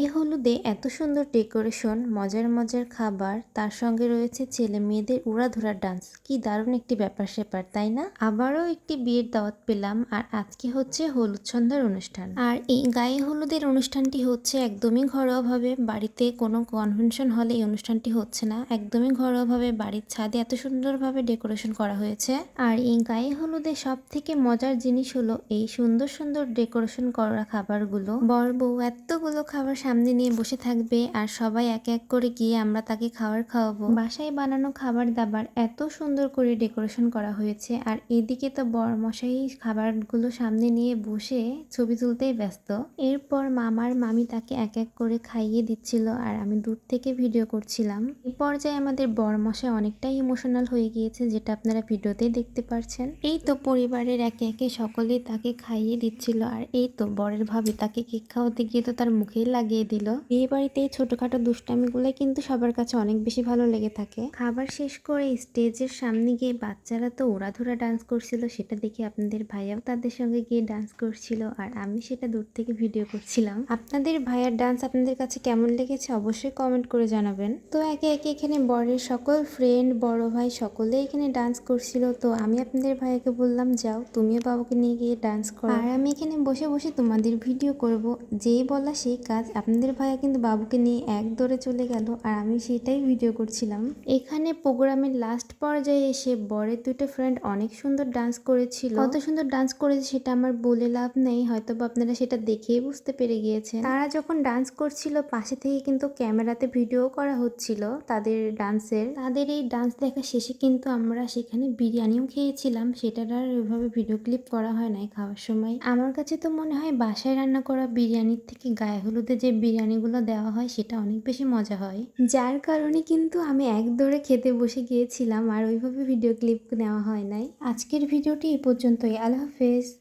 এই হলুদে এত সুন্দর ডেকোরেশন, মজার মজার খাবার, তার সঙ্গে রয়েছে ছেলে মেয়েদের উড়াধুরা ডান্স। কি দারুণ একটি ব্যাপার স্যাপার, তাই না? আবারও একটি বিয়ের দাওয়াত পেলাম আর আজকে হচ্ছে হলুদ সন্ধ্যার অনুষ্ঠান। আর এই গায়ে হলুদের অনুষ্ঠানটি হচ্ছে একদমই ঘরোয়াভাবে, বাড়িতে কোনো কনভেনশন হলে এই অনুষ্ঠানটি হচ্ছে না। একদমই ঘরোয়াভাবে বাড়ির ছাদে এত সুন্দরভাবে ডেকোরেশন করা হয়েছে। আর এই গায়ে হলুদে সব থেকে মজার জিনিস হলো এই সুন্দর সুন্দর ডেকোরেশন করা খাবারগুলো। বর বউ এতগুলো খাবার সামনে নিয়ে বসে থাকবে আর সবাই এক এক করে গিয়ে আমরা তাকে খাবার খাওয়াবো। বাসায় বানানো খাবার দাবার এত সুন্দর করে ডেকোরেশন করা হয়েছে আর এদিকে তো বর মশাই খাবারগুলো সামনে নিয়ে বসে ছবি তুলতেই ব্যস্ত। এরপর মামার মামি তাকে এক এক করে খাইয়ে দিচ্ছিল আর আমি দূর থেকে ভিডিও করছিলাম। এই পর্যায়ে আমাদের বর মশাই অনেকটাই ইমোশনাল হয়ে গিয়েছে যেটা আপনারা ভিডিওতেই দেখতে পারছেন। এই তো পরিবারের একে একে সকলেই তাকে খাইয়ে দিচ্ছিল আর এই তো বরের ভাবি তাকে কেক খাওয়াতে গিয়ে তো তার মুখেই লাগিয়ে দিল। বিয়ে বাড়িতে এই ছোটখাটো দুষ্টামিগুলো কিন্তু সবার কাছে অনেক বেশি ভালো লেগে থাকে। খাবার শেষ করে স্টেজের সামনে গিয়ে বাচ্চারা তো ওড়াধুরা ডান্স করছিল, সেটা দেখে আপনাদের ভাইয়াও তাদের সঙ্গে গিয়ে ডান্স করছিল আর আমি সেটা দূর থেকে ভিডিও করছিলাম। আপনাদের ভাইয়ার ডান্স আপনাদের কাছে কেমন লেগেছে অবশ্যই কমেন্ট করে জানাবেন। তো একে একে এখানে বরের সকল ফ্রেন্ড বড় ভাই সকলে এখানে ডান্স করছিল। তো আমি আপনাদের ভাইয়াকে বললাম, যাও, তুমিও বাবাকে নিয়ে গিয়ে ডান্স করো। আর আমি এখানে বসে বসে তোমাদের ভিডিও করব। যেই বলা সেই কাজ আপনাদের ভাইয়া কিন্তু বাবুকে নিয়ে এক দৌড়ে চলে গেল আর আমি সেটাই ভিডিও করছিলাম। এখানে প্রোগ্রামের লাস্ট পর্যায়ে এসে বরের দুটো ফ্রেন্ড অনেক সুন্দর ডান্স করেছিল। কত সুন্দর ডান্স করেছে সেটা আমার বলে লাভ নেই হয়তো আপনারা সেটা দেখেই বুঝতে পেরে গিয়েছেন। তারা যখন ডান্স করছিল, পাশে থেকে কিন্তু ক্যামেরাতে ভিডিও করা হচ্ছিল তাদের ডান্সের তাদের এই ডান্স দেখা শেষে কিন্তু আমরা সেখানে বিরিয়ানিও খেয়েছিলাম, সেটার আর ওইভাবে ভিডিও ক্লিপ করা হয় নাই খাওয়ার সময়। আমার কাছে তো মনে হয় বাসায় রান্না করা বিরিয়ানির থেকে গায়ে হলুদে যে বিরিয়ানিগুলো দেওয়া হয় সেটা অনেক বেশি মজা হয়। যার কারণে কিন্তু আমি এক ধরে খেতে বসে গিয়েছিলাম আর ওইভাবে ভিডিও ক্লিপ নেওয়া হয় নাই। আজকের ভিডিওটি এই পর্যন্তই। আল্লাহ হাফেজ।